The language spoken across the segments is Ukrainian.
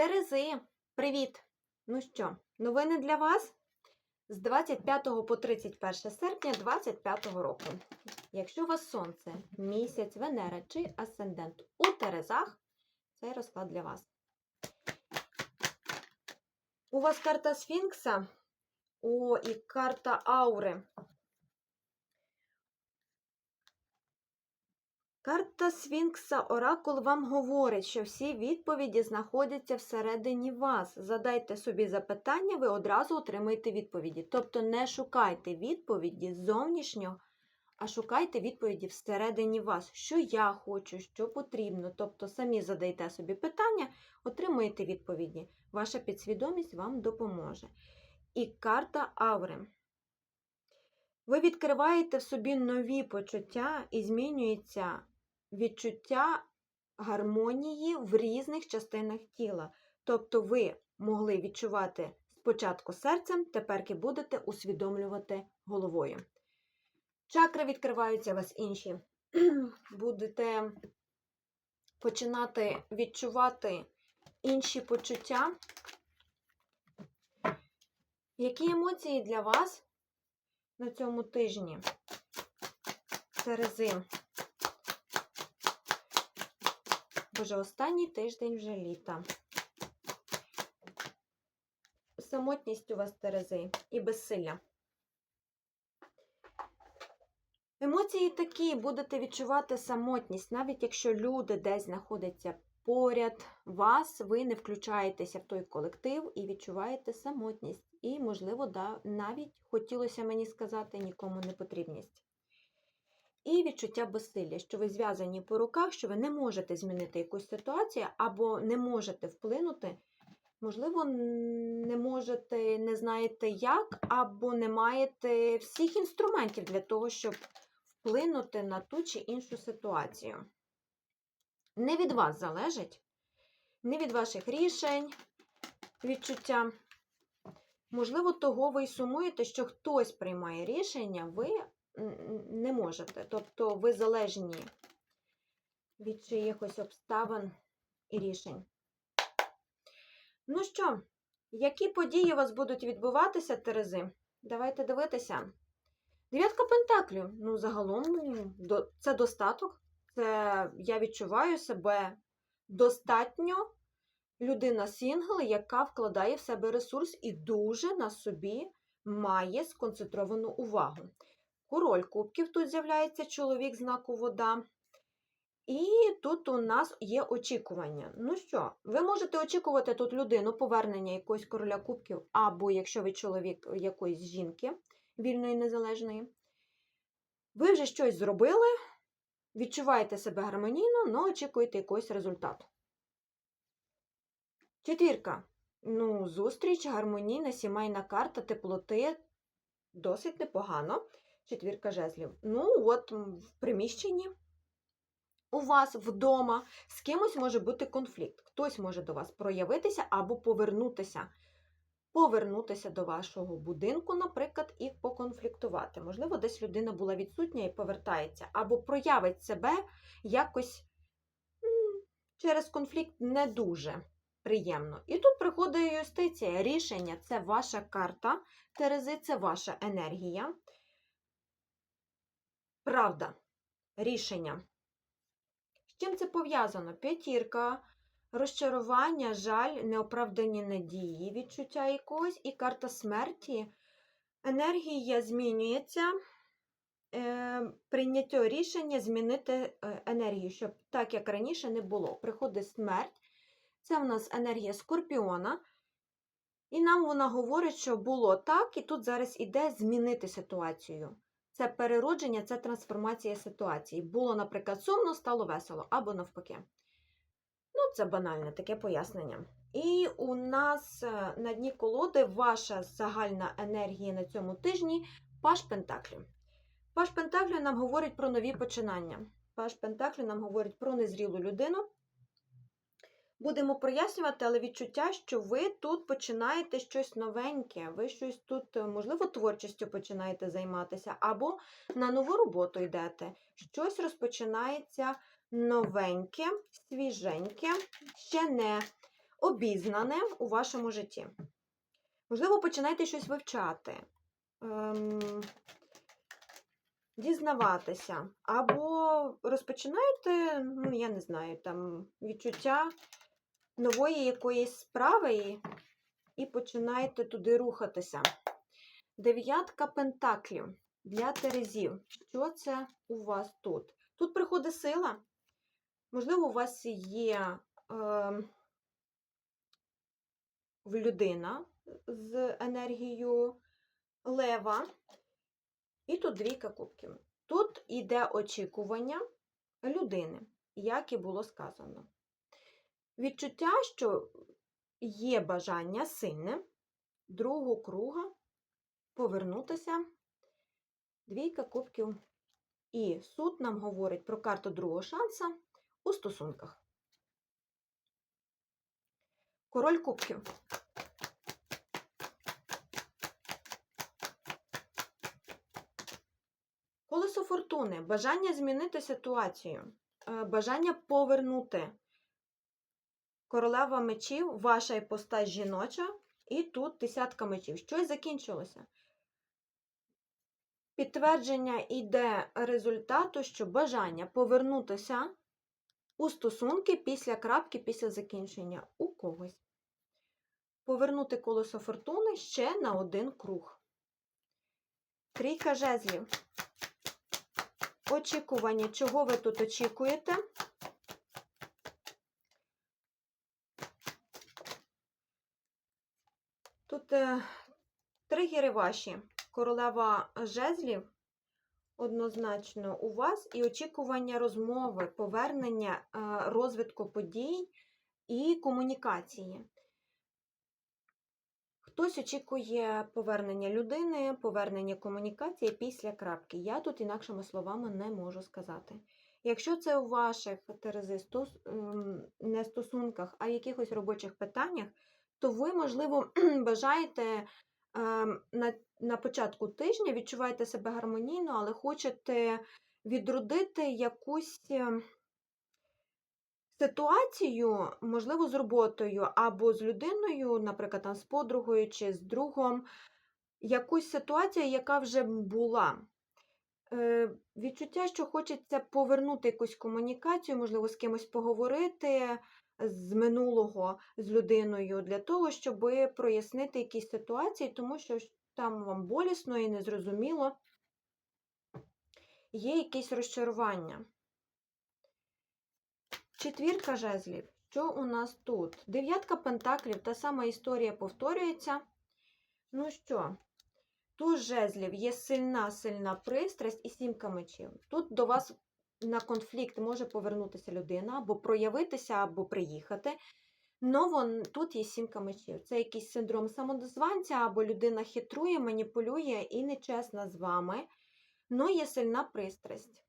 Терези, привіт! Ну що, новини для вас з 25 по 31 серпня 2025 року. Якщо у вас сонце, місяць, Венера чи асцендент у Терезах, цей розклад для вас. У вас карта Сфінкса, о, і карта Аури. Карта Сфінкса Оракул вам говорить, що всі відповіді знаходяться всередині вас. Задайте собі запитання, ви одразу отримаєте відповіді. Тобто не шукайте відповіді зовнішньо, а шукайте відповіді всередині вас, що я хочу, що потрібно. Тобто самі задайте собі питання, отримуєте відповіді. Ваша підсвідомість вам допоможе. І карта Аури. Ви відкриваєте в собі нові почуття і змінюється відчуття гармонії в різних частинах тіла. Тобто ви могли відчувати спочатку серцем, тепер будете усвідомлювати головою. Чакри відкриваються у вас інші. Будете починати відчувати інші почуття. Які емоції для вас на цьому тижні? Терези. Боже, останній тиждень вже літа. Самотність у вас Терези і безсилля. Емоції такі, будете відчувати самотність, навіть якщо люди десь знаходяться поряд вас, ви не включаєтеся в той колектив і відчуваєте самотність. І, можливо, навіть хотілося мені сказати нікому не потрібність. І відчуття безсилля, що ви зв'язані по руках, що ви не можете змінити якусь ситуацію, або не можете вплинути, можливо, не можете, не знаєте як, або не маєте всіх інструментів для того, щоб вплинути на ту чи іншу ситуацію. Не від вас залежить, не від ваших рішень, відчуття. Можливо, того ви й сумуєте, що хтось приймає рішення, ви не можете. Тобто ви залежні від чиїхось обставин і рішень. Ну що, які події у вас будуть відбуватися, Терези? Давайте дивитися. Дев'ятка Пентаклів. Ну, загалом, це достаток. Це я відчуваю себе достатньо людина сінгл, яка вкладає в себе ресурс і дуже на собі має сконцентровану увагу. Король кубків тут з'являється чоловік знаку вода. І тут у нас є очікування. Ну що, ви можете очікувати тут людину повернення якогось короля кубків, або якщо ви чоловік якоїсь жінки вільної незалежної. Ви вже щось зробили, відчуваєте себе гармонійно, але очікуєте якогось результату. Четвірка. Ну, зустріч, гармонійна, сімейна карта, теплоти. Досить непогано. Четвірка жезлів. Ну, от в приміщенні у вас вдома з кимось може бути конфлікт. Хтось може до вас проявитися або повернутися. Повернутися до вашого будинку, наприклад, і поконфліктувати. Можливо, десь людина була відсутня і повертається, або проявить себе якось через конфлікт не дуже приємно. І тут приходить юстиція. Рішення це ваша карта, Терези, це ваша енергія. Правда, рішення. З чим це пов'язано? П'ятірка, розчарування, жаль, неоправдані надії, відчуття якогось, і карта смерті. Енергія змінюється, е, прийняття рішення змінити е, енергію, щоб так, як раніше, не було. Приходить смерть. Це в нас енергія скорпіона. І нам вона говорить, що було так, і тут зараз іде змінити ситуацію. Це переродження, це трансформація ситуації. Було, наприклад, сумно, стало весело, або навпаки. Ну, це банальне таке пояснення. І у нас е, на дні колоди ваша загальна енергія на цьому тижні Паш Пентаклі. Паш Пентаклі нам говорить про нові починання. Паш Пентаклі нам говорить про незрілу людину. Будемо прояснювати, але відчуття, що ви тут починаєте щось новеньке, ви щось тут, можливо, творчістю починаєте займатися, або на нову роботу йдете. Щось розпочинається новеньке, свіженьке, ще не обізнане у вашому житті. Можливо, починаєте щось вивчати, ем, дізнаватися, або розпочинаєте, ну, я не знаю, там відчуття нової якоїсь справи і, починаєте туди рухатися. Дев'ятка пентаклів для Терезів. Що це у вас тут? Тут приходить сила. Можливо, у вас є е, людина з енергією лева. І тут двійка кубків. Тут іде очікування людини, як і було сказано. Відчуття, що є бажання сильне другого круга повернутися. Двійка кубків. І суд нам говорить про карту другого шанса у стосунках. Король кубків. Колесо фортуни. Бажання змінити ситуацію. е, Бажання повернути. Королева мечів, ваша іпостась жіноча, і тут десятка мечів. Щось закінчилося. Підтвердження йде результату, що бажання повернутися у стосунки після крапки, після закінчення у когось. Повернути колесо фортуни ще на один круг. Трійка жезлів. Очікування. Чого ви тут очікуєте? Тут е, тригери ваші. Королева жезлів однозначно у вас і очікування розмови, повернення е, розвитку подій і комунікації. Хтось очікує повернення людини, повернення комунікації після крапки. Я тут інакшими словами не можу сказати. Якщо це у ваших Терези ем, не стосунках, а якихось робочих питаннях, то ви, можливо, бажаєте ем, на, на початку тижня відчуваєте себе гармонійно, але хочете відродити якусь ем, ситуацію, можливо, з роботою або з людиною, наприклад, там, з подругою чи з другом, якусь ситуацію, яка вже була. Е, Відчуття, що хочеться повернути якусь комунікацію, можливо, з кимось поговорити з минулого з людиною, для того, щоб прояснити якісь ситуації, тому що там вам болісно і незрозуміло, є якесь розчарування. Четвірка жезлів. Що у нас тут? Дев'ятка пентаклів, та сама історія повторюється. Ну що, тут жезлів є сильна, сильна пристрасть і сімка мечів. Тут до вас на конфлікт може повернутися людина, або проявитися, або приїхати. Но вон, тут є сімка мечів. Це якийсь синдром самодозванця, або людина хитрує, маніпулює і нечесна з вами. Но є сильна пристрасть.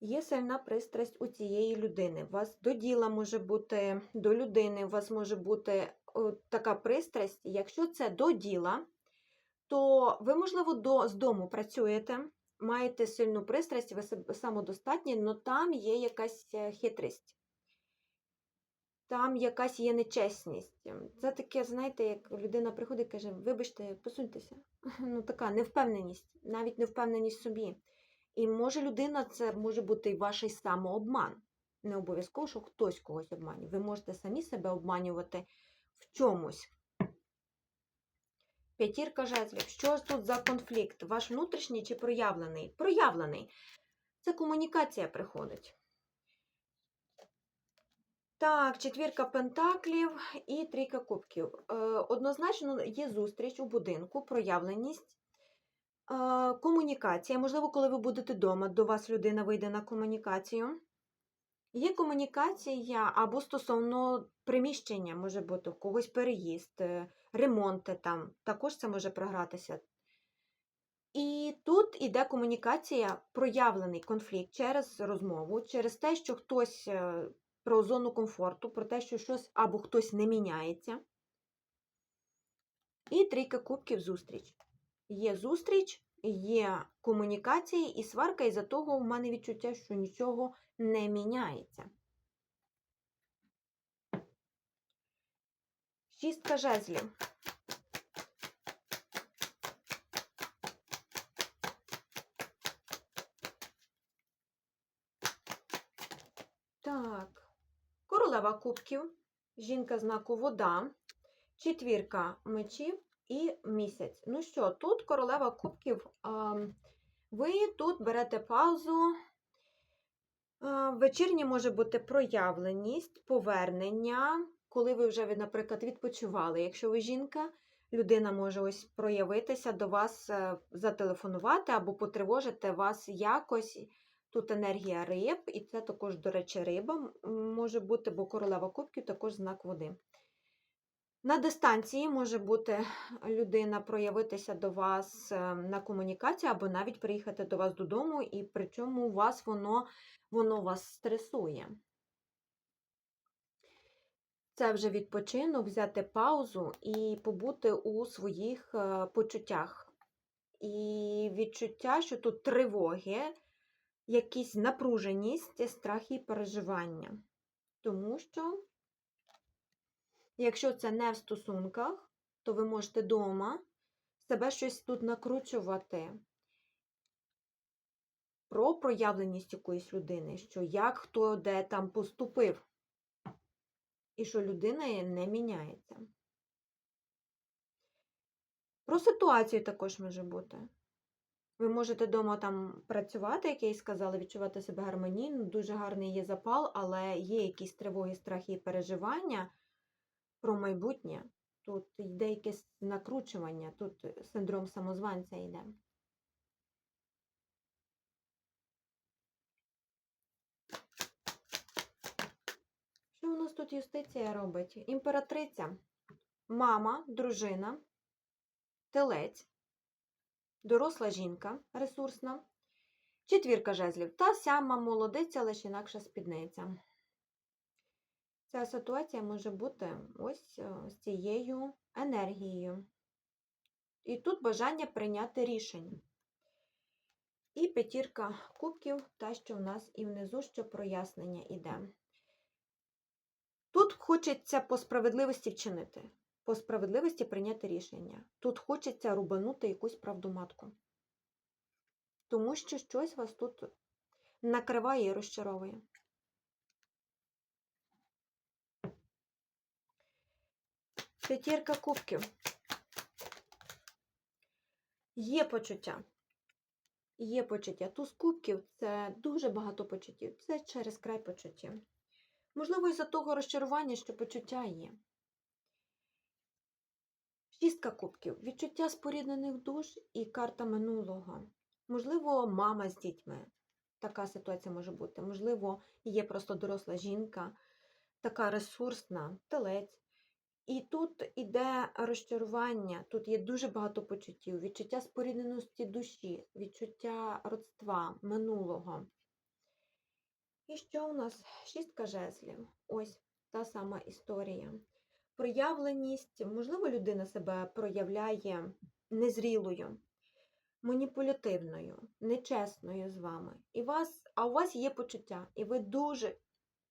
Є сильна пристрасть у цієї людини. У вас до діла може бути, до людини, у вас може бути така пристрасть. Якщо це до діла, то ви, можливо, до, з дому працюєте, маєте сильну пристрасть, ви самодостатні, але там є якась е, хитрість. Там якась є нечесність. Це таке, знаєте, як людина приходить і каже, вибачте, посуньтеся. Ну, така невпевненість, навіть невпевненість собі. І може людина, це може бути і ваш самообман. Не обов'язково, що хтось когось обманює. Ви можете самі себе обманювати в чомусь. П'ятірка жезлів. Що ж тут за конфлікт? Ваш внутрішній чи проявлений? Проявлений. Це комунікація приходить. Так, четвірка пентаклів і трійка кубків. Е, однозначно є зустріч у будинку, проявленість, е, комунікація. Можливо, коли ви будете вдома, до вас людина вийде на комунікацію. Є комунікація або стосовно приміщення, може бути у когось переїзд, е, ремонти там, також це може програтися. І тут іде комунікація, проявлений конфлікт через розмову, через те, що хтось е, про зону комфорту, про те, що щось або хтось не міняється. І трійка кубків зустріч. Є зустріч, є комунікації і сварка, і за того в мене відчуття, що нічого не міняється. Шістка жезлів. Так. Королева кубків. Жінка знаку вода. Четвірка мечів і місяць. Ну що, тут королева кубків. Ви тут берете паузу. Вечірнє може бути проявленість, повернення, коли ви вже, наприклад, відпочивали. Якщо ви жінка, людина може ось проявитися до вас, е, зателефонувати або потривожити вас якось. Тут енергія риб, і це також, до речі, риба може бути, бо королева кубків також знак води. На дистанції може бути людина проявитися до вас е, на комунікацію або навіть приїхати до вас додому, і причому вас воно, воно вас стресує. Це вже відпочинок, взяти паузу і побути у своїх е, почуттях. І відчуття, що тут тривоги, якісь напруженість, страх і переживання. Тому що Якщо це не в стосунках, то ви можете вдома себе щось тут накручувати про проявленість якоїсь людини, що як хто де там поступив, і що людина не міняється. Про ситуацію також може бути. Ви можете вдома там працювати, як я і сказала, відчувати себе гармонійно, дуже гарний є запал, але є якісь тривоги, страхи і переживання про майбутнє. Тут йде якесь накручування, тут синдром самозванця йде. Що у нас тут юстиція робить? Імператриця, мама, дружина, телець, доросла жінка ресурсна, четвірка жезлів. Та сяма молодиця, лише інакша спідниця. Ця ситуація може бути ось е, з цією енергією. І тут бажання прийняти рішення. І п'ятірка кубків, та, що в нас і внизу, що прояснення йде. Тут хочеться по справедливості вчинити, по справедливості прийняти рішення. Тут хочеться рубанути якусь правдоматку. Тому що щось вас тут накриває і розчаровує. П'ятірка кубків. Є почуття. Є почуття. Туз кубків це дуже багато почуттів. Це через край почуття. Можливо, із-за того розчарування, що почуття є. Шістка кубків. Відчуття споріднених душ і карта минулого. Можливо, мама з дітьми. Така ситуація може бути. Можливо, є просто доросла жінка, така ресурсна, телець. І тут іде розчарування, тут є дуже багато почуттів, відчуття спорідненості душі, відчуття родства, минулого. І що у нас? Шістка жезлів. Ось та сама історія. Проявленість, можливо, людина себе проявляє незрілою, маніпулятивною, нечесною з вами. І вас, А у вас є почуття, і ви дуже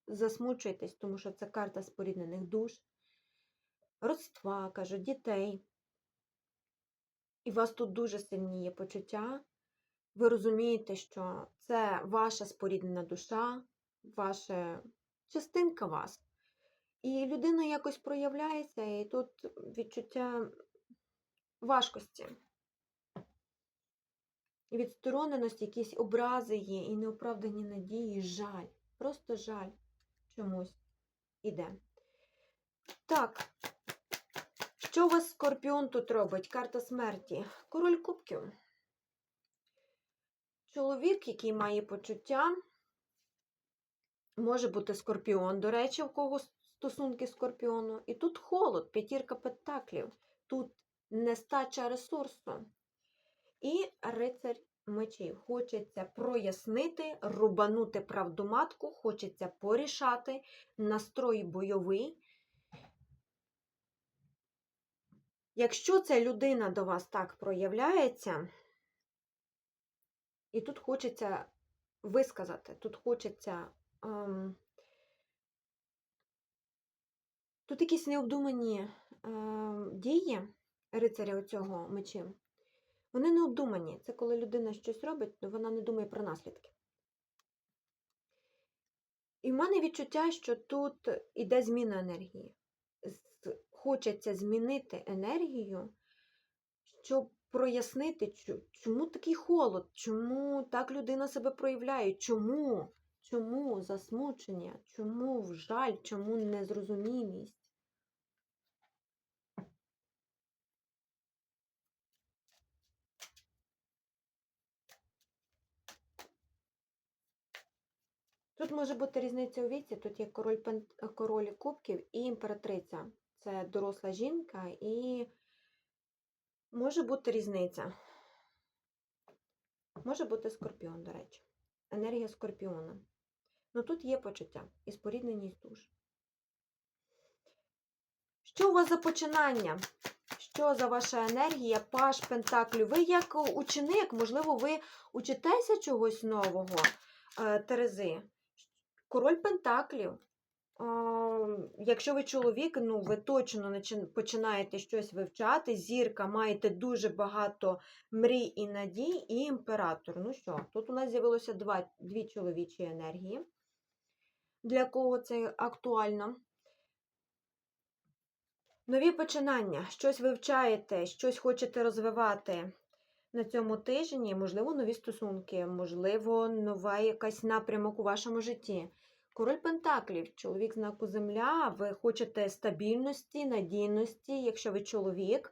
засмучуєтесь, тому що це карта споріднених душ родства, кажуть, дітей. І у вас тут дуже сильні є почуття. Ви розумієте, що це ваша споріднена душа, ваша частинка вас. І людина якось проявляється, і тут відчуття важкості. Відстороненості, якісь образи є, і неоправдані надії, жаль. Просто жаль чомусь іде. Так, що у вас скорпіон тут робить? Карта смерті. Король кубків. Чоловік, який має почуття, може бути скорпіон, до речі, у кого стосунки скорпіону. І тут холод, п'ятірка пентаклів. Тут нестача ресурсу. І рицарь мечів. Хочеться прояснити, рубанути правдоматку, хочеться порішати, настрой бойовий. Якщо ця людина до вас так проявляється, і тут хочеться висказати, тут хочеться. Ем, тут якісь необдумані е, дії рицаря цього мечі, вони не обдумані. Це коли людина щось робить, то вона не думає про наслідки. І в мене відчуття, що тут іде зміна енергії. Хочеться змінити енергію, щоб прояснити, чому такий холод, чому так людина себе проявляє, чому, чому засмучення, чому жаль, чому незрозумілість. Тут може бути різниця у віці. Тут є король, король кубків і імператриця. Це доросла жінка, і може бути різниця. Може бути скорпіон, до речі. Енергія скорпіона. Ну тут є почуття і спорідненість душ. Що у вас за починання? Що за ваша енергія, паш Пентаклю? Ви як ученик, можливо, ви учитеся чогось нового, е, Терези. Король Пентаклів. Якщо ви чоловік, ну ви точно починаєте щось вивчати. Зірка, маєте дуже багато мрій і надій, і імператор. Ну що, тут у нас з'явилося два, дві чоловічі енергії. Для кого це актуально? Нові починання. Щось вивчаєте, щось хочете розвивати на цьому тижні, можливо, нові стосунки, можливо, нова якась напрямок у вашому житті. Король Пентаклів, чоловік знаку Земля, ви хочете стабільності, надійності, якщо ви чоловік,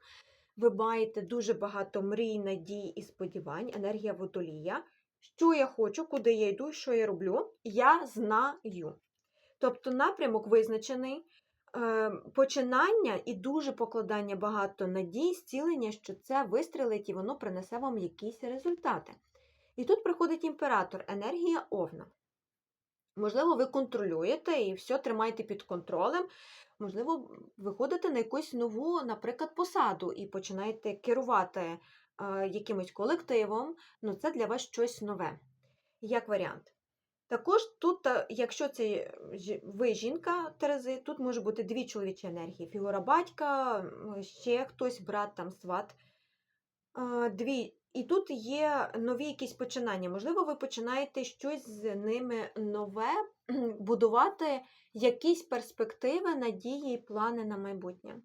ви маєте дуже багато мрій, надій і сподівань, енергія водолія. Що я хочу, куди я йду, що я роблю, я знаю. Тобто напрямок визначений, е, починання і дуже покладання багато надій, зцілення, що це вистрілить і воно принесе вам якісь результати. І тут приходить імператор, енергія овна. Можливо, ви контролюєте і все тримаєте під контролем. Можливо, виходите на якусь нову, наприклад, посаду і починаєте керувати е, якимось колективом. Ну, це для вас щось нове, як варіант. Також тут, е, якщо це ви жінка Терези, тут може бути дві чоловічі енергії: фігура батька, ще хтось, брат, там, сват. Е, Дві. І тут є нові якісь починання. Можливо, ви починаєте щось з ними нове, будувати якісь перспективи, надії і плани на майбутнє.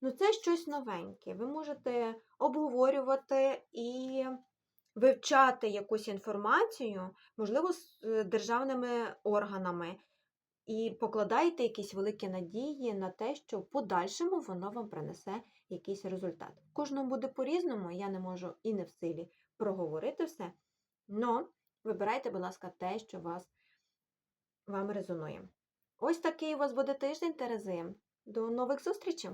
Ну, це щось новеньке. Ви можете обговорювати і вивчати якусь інформацію, можливо, з е, державними органами, і покладаєте якісь великі надії на те, що в подальшому воно вам принесе якийсь результат. Кожному буде по-різному, я не можу і не в силі проговорити все. Но вибирайте, будь ласка, те, що вас, вам резонує. Ось такий у вас буде тиждень, Терези. До нових зустрічей!